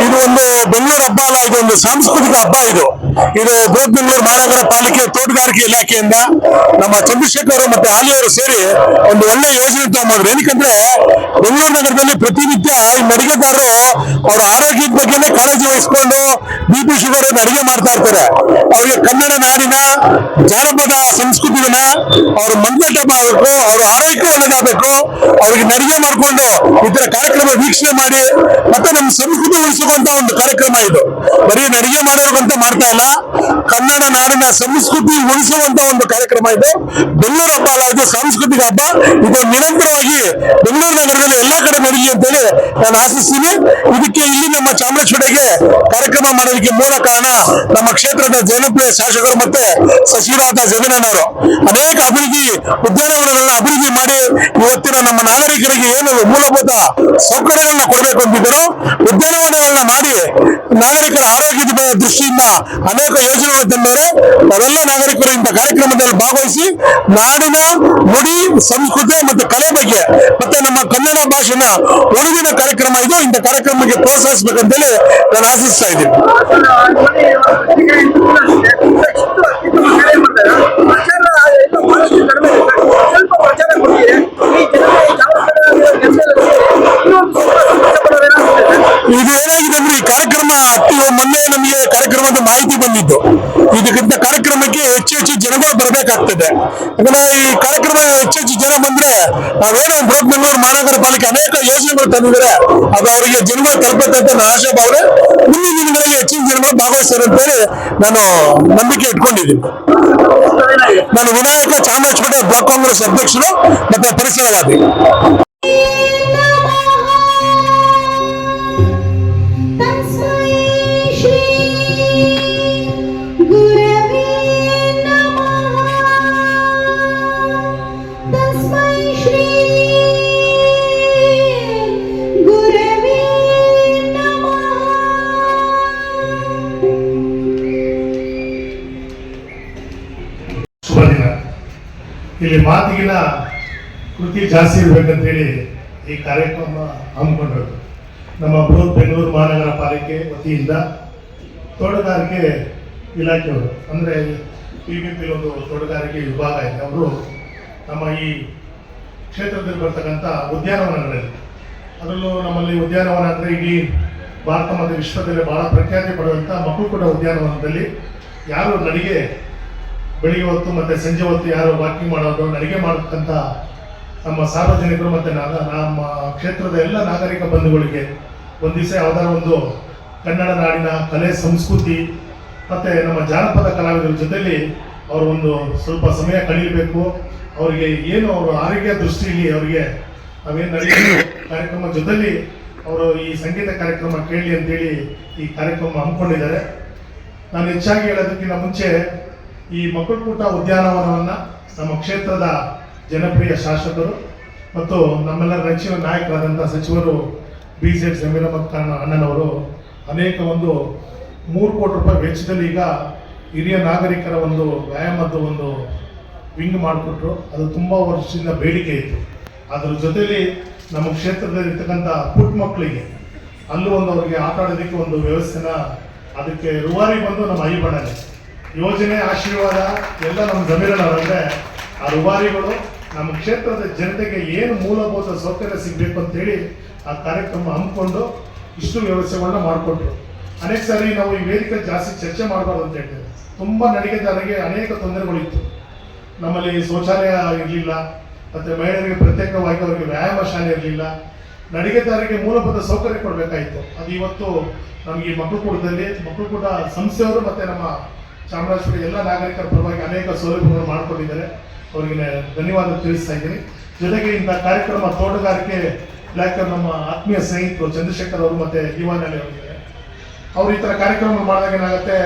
ಇದು ಒಂದು ಬೆಂಗಳೂರು ಹಬ್ಬ ಅಲ್ಲ ಇದು ಒಂದು ಸಾಂಸ್ಕೃತಿಕ ಹಬ್ಬ ಇದು ಇದು ಬೆಂಗಳೂರು ಮಹಾನಗರ ಪಾಲಿಕೆ ತೋಟಗಾರಿಕೆ ಇಲಾಖೆಯಿಂದ ನಮ್ಮ ಚಂದ್ರಶೇಖರ್ ಮತ್ತೆ ಆಲಿ ಅವರು ಸೇರಿ ಒಂದು ಒಳ್ಳೆ ಯೋಜನೆ ತಗೊಂಡ್ರು ಏನಕ್ಕಂದ್ರೆ ಬೆಂಗಳೂರು ನಗರದಲ್ಲಿ ಪ್ರತಿನಿತ್ಯ ಈ ಮಡಿಗೆದಾರರು ಅವರ ಆರೋಗ್ಯದ ಬಗ್ಗೆನೇ ಕಾಳಜಿ ವಹಿಸ್ಕೊಂಡು ಬಿ ಪಿ ಶುಗರ್ ಅಡಿಗೆ ಮಾಡ್ತಾ ಇರ್ತಾರೆ. ಅವ್ರಿಗೆ ಕನ್ನಡ ನಾಡಿನ ಜಾನಪದ ಸಂಸ್ಕೃತಿಯನ್ನ ಅವ್ರ ಮಂದಟ ಮಾಡಬೇಕು ಅವ್ರ ಆರೋಗ್ಯ ಒಳ್ಳೇದಾಗಬೇಕು, ಅವ್ರಿಗೆ ನಡಿಗೆ ಮಾಡ್ಕೊಂಡು ಇತರ ತರ ಕಾರ್ಯಕ್ರಮ ವೀಕ್ಷಣೆ ಮಾಡಿ ಮತ್ತೆ ನಮ್ಮ ಸಂಸ್ಕೃತಿ ಉಳಿಸುವಂತ ಒಂದು ಕಾರ್ಯಕ್ರಮ ಇದು. ಬರೀ ನಡಿಗೆ ಮಾಡೋರ್ಗಂತ ಮಾಡ್ತಾ ಇಲ್ಲ ಕನ್ನಡ ನಾಡಿನ ಸಂಸ್ಕೃತಿ ಉಳಿಸುವಂತ ಒಂದು ಕಾರ್ಯಕ್ರಮ ಇದು. ಬೆಂಗಳೂರು ಹಬ್ಬ ಅಲ್ಲ, ಇದು ಸಾಂಸ್ಕೃತಿಕ ಹಬ್ಬ. ಇದು ನಿರಂತರವಾಗಿ ಬೆಂಗಳೂರು ನಗರದಲ್ಲಿ ಎಲ್ಲಾ ಕಡೆ ನಡೀಲಿ ಅಂತೇಳಿ ನಾನು ಆಶಿಸ್ತೀನಿ. ಇದಕ್ಕೆ ಇಲ್ಲಿ ನಮ್ಮ ಚಾಮರಾಜಪೇಟೆಗೆ ಕಾರ್ಯಕ್ರಮ ಮಾಡೋದಕ್ಕೆ ಮೂಲ ಕಾರಣ ನಮ್ಮ ಕ್ಷೇತ್ರದ ಜನಪ್ರಿಯ ಶಾಸಕರು ಮತ್ತೆ ಸಚಿವರಾದ ಜಗನವರು ಅನೇಕ ಅಭಿವೃದ್ಧಿ ಉದ್ಯಾನವನಗಳನ್ನ ಅಭಿವೃದ್ಧಿ ಮಾಡಿ ಇವತ್ತಿನ ನಮ್ಮ ನಾಗರಿಕರಿಗೆ ಏನು ಮೂಲಭೂತ ಸೌಕರ್ಯಗಳನ್ನ ಕೊಡಬೇಕು ಅಂತಿದ್ದರು. ಉದ್ಯಾನವನಗಳನ್ನ ಮಾಡಿ ನಾಗರಿಕರ ಆರೋಗ್ಯದ ಬ- ದೃಷ್ಟಿಯಿಂದ ಅನೇಕ ಯೋಜನೆಗಳು ತಂದವರು ನಾವೆಲ್ಲ ನಾಗರಿಕರು ಇಂಥ ಕಾರ್ಯಕ್ರಮದಲ್ಲಿ ಭಾಗವಹಿಸಿ ನಾಡಿನ ನುಡಿ, ಸಂಸ್ಕೃತಿ ಮತ್ತೆ ಕಲೆ ಬಗ್ಗೆ ಮತ್ತೆ ನಮ್ಮ ಕನ್ನಡ ಭಾಷೆನ ಉಳಿದಿನ ಕಾರ್ಯಕ್ರಮ ಇದು. ಇಂಥ ಕಾರ್ಯಕ್ರಮಕ್ಕೆ ಪ್ರೋತ್ಸಾಹಿಸಬೇಕಂತೇಳಿ ನಾನು ಆಶಿಸ್ತಾ ಇದ್ದೀನಿ. ಸ್ವಲ್ಪ ಪ್ರಚಾರ ಕೊಟ್ಟಿದೆ ಈ ಇದು ಏನಾಗಿದೆ ಅಂದ್ರೆ ಈ ಕಾರ್ಯಕ್ರಮ ಇವಾಗ ಮೊನ್ನೆ ನಮಗೆ ಕಾರ್ಯಕ್ರಮದ ಮಾಹಿತಿ ಬಂದಿದ್ದು. ಇದಕ್ಕಿಂತ ಕಾರ್ಯಕ್ರಮಕ್ಕೆ ಹೆಚ್ಚು ಹೆಚ್ಚು ಜನಗಳು ಬರಬೇಕಾಗ್ತದೆ. ಯಾಕಂದ್ರೆ ಈ ಕಾರ್ಯಕ್ರಮ ಹೆಚ್ಚು ಹೆಚ್ಚು ಜನ ಬಂದ್ರೆ ನಾವೇನೋ ಬೃಹತ್ ಮಹಾನಗರ ಪಾಲಿಕೆ ಅನೇಕ ಯೋಜನೆಗಳು ತಂದಿದ್ರೆ ಅದು ಅವರಿಗೆ ಜನಗಳು ತಲುಪುತ್ತೆ ನನ್ನ ಆಶೆ ಭಾವನೆ. ಮುಂದಿನ ದಿನಗಳಲ್ಲಿ ಹೆಚ್ಚಿನ ಜನಗಳು ಭಾಗವಹಿಸ್ತಾರೆ ಅಂತೇಳಿ ನಾನು ನಂಬಿಕೆ ಇಟ್ಕೊಂಡಿದ್ದೀನಿ. ನಾನು ವಿನಾಯಕ ಚಾಮರಾಜಪೇಟೆ ಬ್ಲಾಕ್ ಕಾಂಗ್ರೆಸ್ ಅಧ್ಯಕ್ಷರು ಮತ್ತೆ ಪರಿಸರವಾದಿ. ಇಲ್ಲಿ ಮಾತಿಗಿನ ಕೃತಿ ಜಾಸ್ತಿ ಇರ್ಬೇಕಂತೇಳಿ ಈ ಕಾರ್ಯಕ್ರಮ ಹಮ್ಮಿಕೊಂಡಿರೋದು ನಮ್ಮ ಬೃಹತ್ ಬೆಂಗಳೂರು ಮಹಾನಗರ ಪಾಲಿಕೆ ವತಿಯಿಂದ ತೋಟಗಾರಿಕೆ ಇಲಾಖೆಯವರು, ಅಂದರೆ ಪಿ ಬಿ ಪಿ ಒಂದು ತೋಟಗಾರಿಕೆ ವಿಭಾಗ ಇದೆ. ಅವರು ನಮ್ಮ ಈ ಕ್ಷೇತ್ರದಲ್ಲಿ ಬರ್ತಕ್ಕಂಥ ಉದ್ಯಾನವನಗಳಲ್ಲಿ, ಅದರಲ್ಲೂ ನಮ್ಮಲ್ಲಿ ಉದ್ಯಾನವನ ಅಂದರೆ ಇಡೀ ಭಾರತ ಮತ್ತು ವಿಶ್ವದಲ್ಲಿ ಭಾಳ ಪ್ರಖ್ಯಾತಿ ಪಡೆದಂಥ ಮಕ್ಕಳು ಕೂಡ ಉದ್ಯಾನವನದಲ್ಲಿ ಯಾರು ನಡಿಗೆ ಬೆಳಿಗ್ಗೆ ಹೊತ್ತು ಮತ್ತೆ ಸಂಜೆ ಹೊತ್ತು ಯಾರು ವಾಕಿಂಗ್ ಮಾಡೋದು ನಡಿಗೆ ಮಾಡತಕ್ಕಂಥ ನಮ್ಮ ಸಾರ್ವಜನಿಕರು ಮತ್ತೆ ನಾಗ- ನಮ್ಮ ಕ್ಷೇತ್ರದ ಎಲ್ಲ ನಾಗರಿಕ ಬಂಧುಗಳಿಗೆ ಒಂದು ದಿವಸ ಯಾವ್ದಾದ್ರು ಒಂದು ಕನ್ನಡ ನಾಡಿನ ಕಲೆ, ಸಂಸ್ಕೃತಿ ಮತ್ತೆ ನಮ್ಮ ಜಾನಪದ ಕಲಾವಿದರ ಜೊತೆಯಲ್ಲಿ ಅವರು ಒಂದು ಸ್ವಲ್ಪ ಸಮಯ ಕಳೀಬೇಕು. ಅವರಿಗೆ ಏನು ಅವರು ಆರೋಗ್ಯ ದೃಷ್ಟಿಯಲ್ಲಿ ಅವರಿಗೆ ನಾವೇನು ನಡೆಯೋ ಕಾರ್ಯಕ್ರಮ ಜೊತೆಯಲ್ಲಿ ಅವರು ಈ ಸಂಗೀತ ಕಾರ್ಯಕ್ರಮ ಕೇಳಿ ಅಂತೇಳಿ ಈ ಕಾರ್ಯಕ್ರಮ ಹಮ್ಮಿಕೊಂಡಿದ್ದಾರೆ. ನಾನು ಹೆಚ್ಚಾಗಿ ಹೇಳೋದಕ್ಕಿಂತ ಮುಂಚೆ ಈ ಮಕ್ಕಳಕೂಟ ಉದ್ಯಾನವನವನ್ನ ನಮ್ಮ ಕ್ಷೇತ್ರದ ಜನಪ್ರಿಯ ಶಾಸಕರು ಮತ್ತು ನಮ್ಮೆಲ್ಲರ ನೆಚ್ಚಿನ ನಾಯಕರಾದಂಥ ಸಚಿವರು ಬಿ ಸಿ ಎಸ್ ಸಮೀರಮತ್ ಖಾನ್ ಅಣ್ಣನವರು ಅನೇಕ ಒಂದು ಮೂರು ಕೋಟಿ ರೂಪಾಯಿ ವೆಚ್ಚದಲ್ಲಿ ಈಗ ಹಿರಿಯ ನಾಗರಿಕರ ಒಂದು ವ್ಯಾಯಾಮದ ಒಂದು ವಿಂಗ್ ಮಾಡಿಕೊಟ್ರು. ಅದು ತುಂಬ ವರ್ಷದಿಂದ ಬೇಡಿಕೆ ಇತ್ತು. ಅದರ ಜೊತೆಯಲ್ಲಿ ನಮ್ಮ ಕ್ಷೇತ್ರದಲ್ಲಿ ಇರ್ತಕ್ಕಂಥ ಪುಟ್ಟ ಮಕ್ಕಳಿಗೆ ಅಲ್ಲೂ ಒಂದು ಅವರಿಗೆ ಆಟ ಆಡೋದಕ್ಕೆ ಒಂದು ವ್ಯವಸ್ಥೆನ ಅದಕ್ಕೆ ರೂವಾರಿ ಬಂದು ನಮ್ಮ ಐಬಣ್ಣನೆ ಯೋಜನೆ, ಆಶೀರ್ವಾದ ಎಲ್ಲ ನಮ್ಮ ಜಮೀರನವರಂದ್ರೆ ಆ ರುಬಾರಿಗಳು ನಮ್ಮ ಕ್ಷೇತ್ರದ ಜನತೆಗೆ ಏನು ಮೂಲಭೂತ ಸೌಕರ್ಯ ಸಿಗಬೇಕು ಅಂತೇಳಿ ಆ ಕಾರ್ಯಕ್ರಮ ಹಮ್ಮಿಕೊಂಡು ಇಷ್ಟು ವ್ಯವಸ್ಥೆಗಳನ್ನ ಮಾಡಿಕೊಟ್ರು ಅನೇಕ ಸಾರಿ ನಾವು ಈ ವೇದಿಕೆ ಜಾಸ್ತಿ ಚರ್ಚೆ ಮಾಡಬಾರ್ದು ಅಂತ ಹೇಳ್ತೇವೆ ತುಂಬ ನಡಿಗೆದಾರರಿಗೆ ಅನೇಕ ತೊಂದರೆಗಳಿತ್ತು. ನಮ್ಮಲ್ಲಿ ಶೌಚಾಲಯ ಇರಲಿಲ್ಲ, ಮತ್ತೆ ಮಹಿಳೆಯರಿಗೆ ಪ್ರತ್ಯೇಕವಾಗಿ ಅವರಿಗೆ ವ್ಯಾಯಾಮ ಶಾಲೆ ಇರಲಿಲ್ಲ. ನಡಿಗೆದಾರರಿಗೆ ಮೂಲಭೂತ ಸೌಕರ್ಯ ಕೊಡಬೇಕಾಯಿತು. ಅದು ಇವತ್ತು ನಮಗೆ ಈ ಮಕ್ಕಳು ಕೂಡ ಸಂಸ್ಥೆಯವರು ಮತ್ತೆ ನಮ್ಮ ಚಾಮರಾಜಪೇಟೆ ಎಲ್ಲ ನಾಗರಿಕರ ಪರವಾಗಿ ಅನೇಕ ಸೌಲಭ್ಯಗಳನ್ನು ಮಾಡಿಕೊಂಡಿದ್ದಾರೆ. ಅವರಿಗೆ ಧನ್ಯವಾದ ತಿಳಿಸ್ತಾ ಇದ್ದೀನಿ. ಜೊತೆಗೆ ಇಂಥ ಕಾರ್ಯಕ್ರಮ ತೋಟಗಾರಿಕೆ ಇಲಾಖೆ ನಮ್ಮ ಆತ್ಮೀಯ ಸ್ನೇಹಿತರು ಚಂದ್ರಶೇಖರ್ ಅವರು ಮತ್ತೆ ದಿವಾನಲ್ಲಿ ಅವರಿದ್ದಾರೆ ಅವರು ಈ ಥರ ಕಾರ್ಯಕ್ರಮ ಮಾಡಿದಾಗ ಏನಾಗುತ್ತೆ,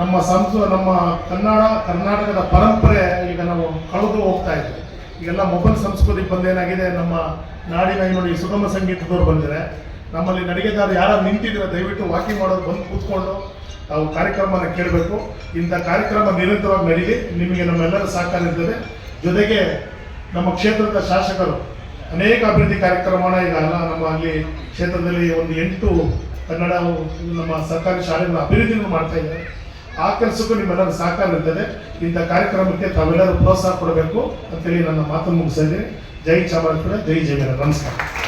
ನಮ್ಮ ಸಂಸ್ ನಮ್ಮ ಕನ್ನಡ, ಕರ್ನಾಟಕದ ಪರಂಪರೆ ಈಗ ನಾವು ಕಳೆದು ಹೋಗ್ತಾ ಇದ್ದೀವಿ ಈಗೆಲ್ಲ ಮೊಬೈಲ್ ಸಂಸ್ಕೃತಿ ಬಂದೇನಾಗಿದೆ ನಮ್ಮ ನಾಡಿನ ನೋಡಿ ಸುಗಮ ಸಂಗೀತದವ್ರು ಬಂದಿದ್ದಾರೆ. ನಮ್ಮಲ್ಲಿ ನಡಿಗೆದಾರ ಯಾರು ನಿಂತಿದ್ರೆ ದಯವಿಟ್ಟು ವಾಕಿಂಗ್ ಮಾಡೋದು ಬಂದು ಕೂತ್ಕೊಂಡು ತಾವು ಕಾರ್ಯಕ್ರಮವನ್ನು ಕೇಳಬೇಕು. ಇಂಥ ಕಾರ್ಯಕ್ರಮ ನಿರಂತರವಾಗಿ ನಡೀಲಿ. ನಿಮಗೆ ನಮ್ಮೆಲ್ಲರ ಸಹಕಾರ ಇರ್ತದೆ. ಜೊತೆಗೆ ನಮ್ಮ ಕ್ಷೇತ್ರದ ಶಾಸಕರು ಅನೇಕ ಅಭಿವೃದ್ಧಿ ಕಾರ್ಯಕ್ರಮನ ಈಗ ಅಲ್ಲ ನಮ್ಮ ಅಲ್ಲಿ ಕ್ಷೇತ್ರದಲ್ಲಿ ಒಂದು ಎಂಟು ಕನ್ನಡ ನಮ್ಮ ಸರ್ಕಾರಿ ಶಾಲೆಗಳ ಅಭಿವೃದ್ಧಿಯನ್ನು ಮಾಡ್ತಾ ಇದ್ದಾರೆ. ಆ ಕೆಲಸಕ್ಕೂ ನಿಮ್ಮೆಲ್ಲರ ಸಹಕಾರ ಇರ್ತದೆ. ಇಂಥ ಕಾರ್ಯಕ್ರಮಕ್ಕೆ ತಾವೆಲ್ಲರೂ ಪ್ರೋತ್ಸಾಹ ಕೊಡಬೇಕು ಅಂತೇಳಿ ನನ್ನ ಮಾತನ್ನು ಮುಗಿಸಿದ್ದೀನಿ ಜೈ ಚಾಮರಾಜಪುರ, ಜೈ ಜಯನ ನಮಸ್ಕಾರ.